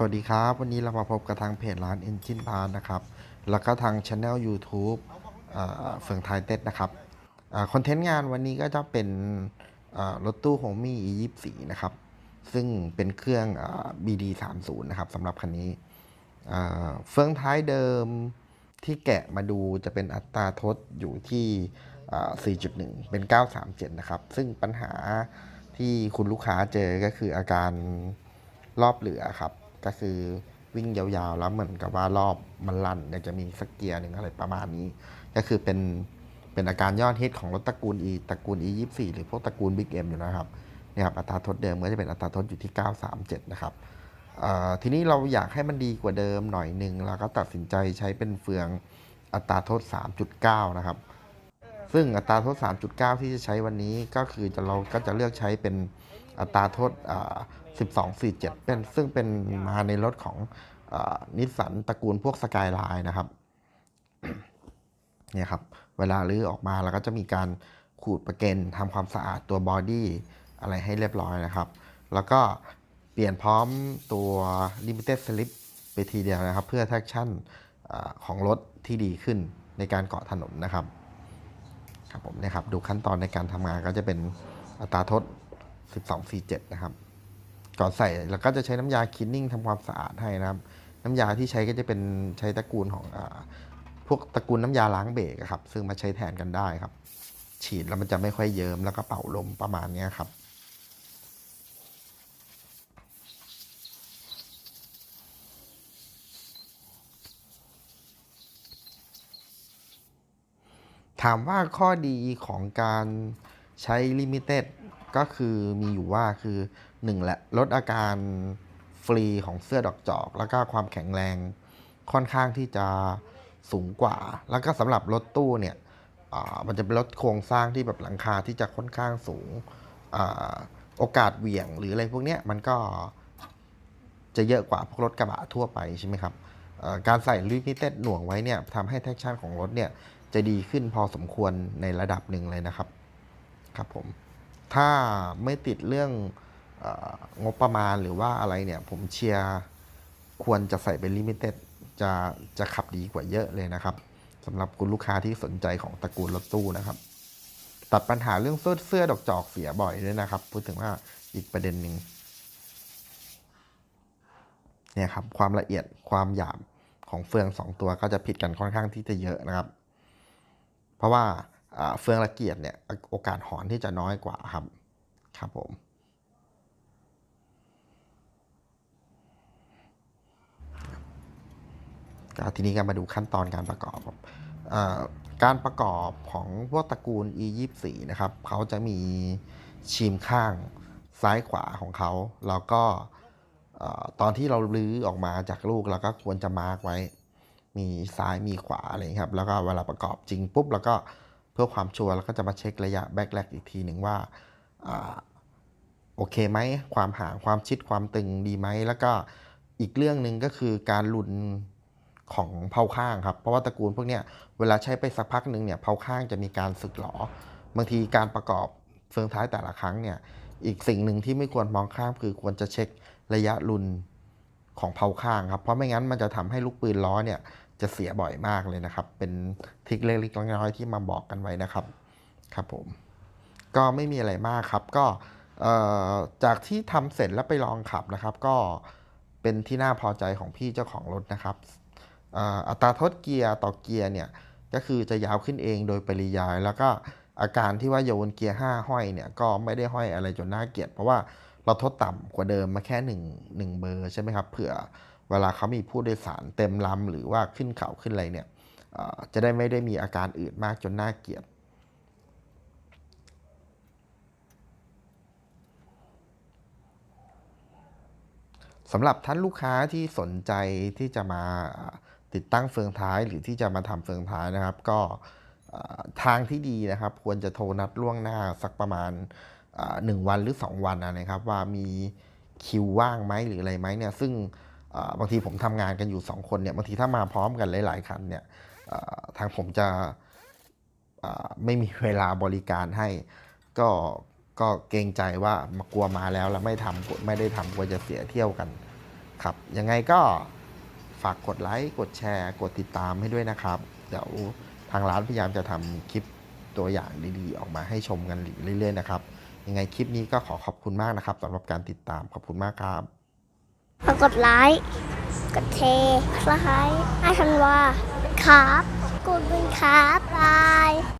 สวัสดีครับ วันนี้เรามาพบกับทางเพจร้าน Engine p a r นะครับ แล้วก็ทางช anel YouTube เฟืองไทยเต็ดนะครับอคอนเทนต์งานวันนี้ก็จะเป็นรถตู้ h o m i E24 นะครับ ซึ่งเป็นเครื่องอา BD30 นะครับสำหรับคันนี้อ่าเฟืองท้ายเดิมที่แกะมาดูจะเป็นอัตราทดอยู่ที่อ่า4.1 เป็น 937 นะครับ ซึ่งปัญหาที่คุณลูกค้าเจอก็คืออาการรอบเหลือครับ ก็คือวิ่งยาวๆ แล้วเหมือนกับว่ารอบมันลั่นอยากจะมีสักเกียร์หนึ่งอะไรประมาณนี้ ก็คือเป็นเป็นอาการยอดฮิตของรถตระกูล E ตระกูล E 24หรือพวกตระกูล Big M อยู่นะครับเนี่ยครับอัตราทดเดิมก็จะเป็นอัตราทดอยู่ที่ 937 นะครับทีนี้เราอยากให้มันดีกว่าเดิมหน่อยหนึ่งเราก็ตัดสินใจใช้เป็นเฟืองอัตราทด 3.9 นะครับ ซึ่งอัตราโทษ3.9 ที่จะใช้วันนี้ก็คือจะเราก็จะเลือกใช้เป็น อัตราโทษ 1247 เป็นซึ่งเป็นมาในรถของนิสสันตระกูลพวกสกายไลน์นะครับเนี่ยครับ เวลาลื้อออกมาเราก็จะมีการขูดประเกนทำความสะอาดตัวบอดี้อะไรให้เรียบร้อยนะครับ แล้วก็เปลี่ยนพร้อมตัว Limited Slip ไปทีเดียวนะครับ เพื่อ traction อของรถที่ดีขึ้นในการเกาะถนนนะครับ ครับผมนะครับ ดูขั้นตอนในการทำงานก็จะเป็นอัตราทด 1247 นะครับ ก่อนใส่แล้วก็จะใช้น้ำยาคินนิ่งทำความสะอาดให้นะครับ น้ำยาที่ใช้ก็จะเป็นใช้ตระกูลของอพวกตระกูลน้ำยาล้างเบรกครับ ซึ่งมาใช้แทนกันได้ครับ ฉีดแล้วมันจะไม่ค่อยเยิ้มแล้วก็เป่าลมประมาณนี้ครับถามว่าข้อดีของการใช้ลิมิเต็ด ก็คือมีอยู่ว่าคือ1แหละลดอาการฟรีของเสื้อดอกจอก แล้วก็ความแข็งแรงค่อนข้างที่จะสูงกว่า แล้วก็สำหรับรถตู้เนี่ยมันจะเป็นรถโครงสร้างที่แบบหลังคาที่จะค่อนข้างสูงอโอกาสเหวี่ยงหรืออะไรพวกเนี้ยมันก็จะเยอะกว่าพวกรถกระบะทั่วไปใช่ไหมครับการใส่ลิมิเต็ดหน่วงไว้เนี่ยทำให้แท็กชั่นของรถเนี่ยจะดีขึ้นพอสมควรในระดับหนึ่งเลยนะครับ ครับผม ถ้าไม่ติดเรื่ององบประมาณหรือว่าอะไรเนี่ย ผมเชียร์ควรจะใส่เป็นลิมิเต็ดจะจะขับดีกว่าเยอะเลยนะครับสำหรับคุณลูกค้าที่สนใจของตระกูลรถตู้นะครับ ตัดปัญหาเรื่องเสื้อเสื้อดอกจอกเสียบ่อยด้วยนะครับ พูดถึงว่าอีกประเด็นหนึ่งเนี่ยครับความละเอียดความหยาบของเฟืองสองตัวก็จะผิดกันค่อนข้างที่จะเยอะนะครับ เพราะว่า เฟืองละเอียดเนี่ยโอกาสหอนที่จะน้อยกว่าครับครับผมทีนี้ก็มาดูขั้นตอนการประกอบครับอ่าการประกอบของพวกตระกูล E24 นะครับเขาจะมีชิมข้างซ้ายขวาของเขาแล้วก็ตอนที่เราลื้อออกมาจากลูกเราก็ควรจะมาร์กไว้ มีซ้ายมีขวาอะไรครับ แล้วก็เวลาประกอบจริงปุ๊บ แล้วก็ พื่อความชัวร์เราก็จะมาเช็คระยะแบ็กแลกอีกทีหนึ่งว่าอโอเคไหมความห่างความชิดความตึงดีไหมแล้วก็อีกเรื่องหนึ่งก็คือการหลุนของเผาข้างครับ เพราะว่าตระกูลพวกเนี้ยเวลาใช้ไปสักพักหนึ่งเนี่ยเผาข้างจะมีการสึกหรอบางทีการประกอบเฟืองท้ายแต่ละครั้งเนี่ยอีกสิ่งหนึ่งที่ไม่ควรมองข้ามคือควรจะเช็คระยะรุนของเผาข้างครับ เพราะไม่งั้นมันจะทำให้ลูกปืนล้อเนี่ย จะเสียบ่อยมากเลยนะครับ เป็นทิคเล็กๆน้อยๆที่มาบอกกันไว้นะครับครับผมก็ไม่มีอะไรมากครับ ก็จากที่ทำเสร็จแล้วไปลองขับนะครับ ก็เป็นที่น่าพอใจของพี่เจ้าของรถนะครับอ่ออัตราทดเกียร์ต่อเกียร์เนี่ยก็คือจะยาวขึ้นเองโดยปริยาย แล้วก็อาการที่ว่าโยนเกียร์5ห้อยเนี่ยก็ไม่ได้ห้อยอะไรจนน่าเกลียดเพราะว่าเราทดต่ำกว่าเดิมมาแค่1 1เบอร์ใช่ไหมครับเผื่อ เวลาเขามีผู้โดยสารเต็มลำหรือว่าขึ้นเขาขึ้นอะไรเนี่ยจะได้ไม่ได้มีอาการอื่นมากจนน่าเกลียดสำหรับท่านลูกค้าที่สนใจที่จะมาติดตั้งเฟืองท้ายหรือที่จะมาทำเฟืองท้ายนะครับ ก็ทางที่ดีนะครับ ควรจะโทรนัดล่วงหน้าสักประมาณอ่าหนึ่งวันหรือ 2 วันนะครับ ว่ามีคิวว่างไหมหรืออะไรไหมเนี่ยซึ่ง บางทีผมทำงานกันอยู่ 2 คนเนี่ยบางทีถ้ามาพร้อมกันหลาย ๆ คันเนี่ยทางผมจะไม่มีเวลาบริการให้ ก็ก็เกรงใจว่ามากลัวมาแล้วแล้วไม่ทำไม่ได้ทำกลัวจะเสียเที่ยวกันครับยังไงก็ฝากกดไลค์กดแชร์ กดติดตามให้ด้วยนะครับ เดี๋ยวทางร้านพยายามจะทำคลิปตัวอย่างดีๆ ออกมาให้ชมกันเรื่อยๆนะครับ ยังไงคลิปนี้ก็ขอขอบคุณมากนะครับสำหรับการติดตามขอบคุณมากครับ ปรากฏไลายกดเทคล้ายไอธันว่าครับกูเป็นครับบาย